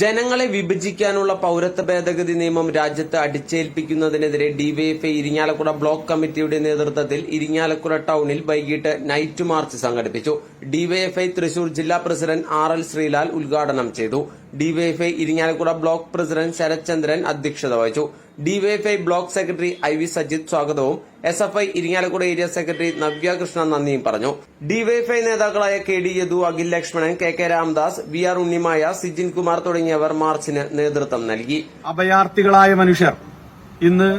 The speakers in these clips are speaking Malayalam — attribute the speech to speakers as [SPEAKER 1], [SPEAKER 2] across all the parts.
[SPEAKER 1] ജനങ്ങളെ വിഭജിക്കാനുള്ള പൌരത്വ ഭേദഗതി നിയമം രാജ്യത്ത് അടിച്ചേൽപ്പിക്കുന്നതിനെതിരെ ഡിവൈഎഫ്ഐ ഇരിങ്ങാലക്കുട ബ്ലോക്ക് കമ്മിറ്റിയുടെ നേതൃത്വത്തിൽ ഇരിങ്ങാലക്കുട ടൌണിൽ വൈകിട്ട് നൈറ്റ് മാർച്ച് സംഘടിപ്പിച്ചു. ഡിവൈഎഫ്ഐ തൃശൂർ ജില്ലാ പ്രസിഡന്റ് ആർ എൽ ശ്രീലാൽ ഉദ്ഘാടനം ചെയ്തു. DYFI Irinjalakuda block president Sarathchandran അധ്യക്ഷത വഹിച്ചു. DYFI block secretary I V Sajith സ്വാഗതവും S F I Irinjalakuda area secretary Navya Krishna നന്ദിയും പറഞ്ഞു. ഡിവൈഎഫ്ഐ നേതാക്കളായ K D Yadhu Akhil Lakshmanan K K Ramdas V R Unnimaya Sijin Kumar തുടങ്ങിയവർ മാർച്ചിന് നേതൃത്വം നൽകി.
[SPEAKER 2] അഭയാർത്ഥികളായ മനുഷ്യർ ഇന്ന്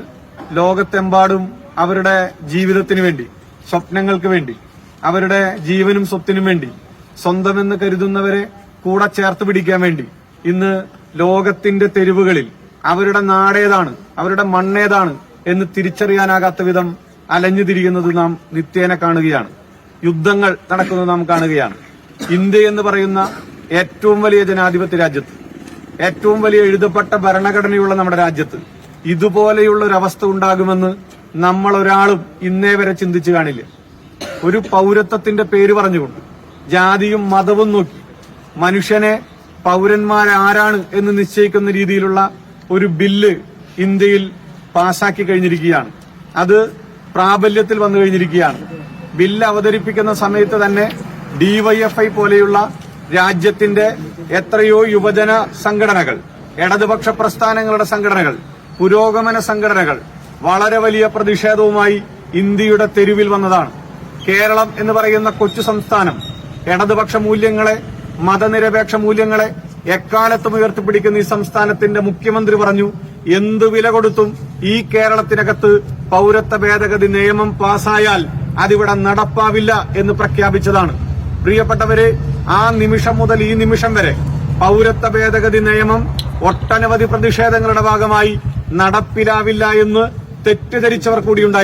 [SPEAKER 2] ലോകത്തെമ്പാടും അവരുടെ ജീവിതത്തിനു വേണ്ടി സ്വപ്നങ്ങൾക്ക് വേണ്ടി അവരുടെ ജീവനും സ്വത്തിനും വേണ്ടി സ്വന്തമെന്ന് കരുതുന്നവരെ കൂടെ ചേർത്ത് പിടിക്കാൻ വേണ്ടി ഇന്ന് ലോകത്തിന്റെ തെരുവുകളിൽ അവരുടെ നാടേതാണ് അവരുടെ മണ്ണേതാണ് എന്ന് തിരിച്ചറിയാനാകാത്ത വിധം അലഞ്ഞു തിരിയുന്നത് നാം നിത്യേന കാണുകയാണ്. യുദ്ധങ്ങൾ നടക്കുന്നത് നാം കാണുകയാണ്. ഇന്ത്യ എന്ന് പറയുന്ന ഏറ്റവും വലിയ ജനാധിപത്യ രാജ്യത്ത് ഏറ്റവും വലിയ എഴുതപ്പെട്ട ഭരണഘടനയുള്ള നമ്മുടെ രാജ്യത്ത് ഇതുപോലെയുള്ള ഒരു അവസ്ഥ ഉണ്ടാകുമെന്ന് നമ്മൾ ഒരാളും ഇന്നേ വരെ ചിന്തിച്ചു കാണില്ല. ഒരു പൗരത്വത്തിന്റെ പേര് പറഞ്ഞുകൊണ്ട് ജാതിയും മതവും നോക്കി മനുഷ്യനെ പൗരന്മാരാരാണ് എന്ന് നിശ്ചയിക്കുന്ന രീതിയിലുള്ള ഒരു ബില്ല് ഇന്ത്യയിൽ പാസാക്കി കഴിഞ്ഞിരിക്കുകയാണ്. അത് പ്രാബല്യത്തിൽ വന്നു കഴിഞ്ഞിരിക്കുകയാണ്. ബില്ല് അവതരിപ്പിക്കുന്ന സമയത്ത് തന്നെ ഡിവൈഎഫ്ഐ പോലെയുള്ള രാജ്യത്തിന്റെ എത്രയോ യുവജന സംഘടനകൾ ഇടതുപക്ഷ പ്രസ്ഥാനങ്ങളുടെ സംഘടനകൾ പുരോഗമന സംഘടനകൾ വളരെ വലിയ പ്രതിഷേധവുമായി ഇന്ത്യയുടെ തെരുവിൽ വന്നതാണ്. കേരളം എന്ന് പറയുന്ന കൊച്ചു സംസ്ഥാനം ഇടതുപക്ഷ മൂല്യങ്ങളെ മതനിരപേക്ഷ മൂല്യങ്ങളെ എക്കാലത്തും ഉയർത്തിപ്പിടിക്കുന്ന ഈ സംസ്ഥാനത്തിന്റെ മുഖ്യമന്ത്രി പറഞ്ഞു എന്ത് വില കൊടുത്തും ഈ കേരളത്തിനകത്ത് പൌരത്വ ഭേദഗതി നിയമം പാസായാൽ അതിവിടെ നടപ്പാവില്ല എന്ന് പ്രഖ്യാപിച്ചതാണ്. പ്രിയപ്പെട്ടവരെ ആ നിമിഷം മുതൽ ഈ നിമിഷം വരെ പൌരത്വ ഭേദഗതി നിയമം ഒട്ടനവധി പ്രതിഷേധങ്ങളുടെ ഭാഗമായി നടപ്പിലാവില്ല എന്ന് തെറ്റിദ്ധരിച്ചവർ കൂടിയുണ്ടായി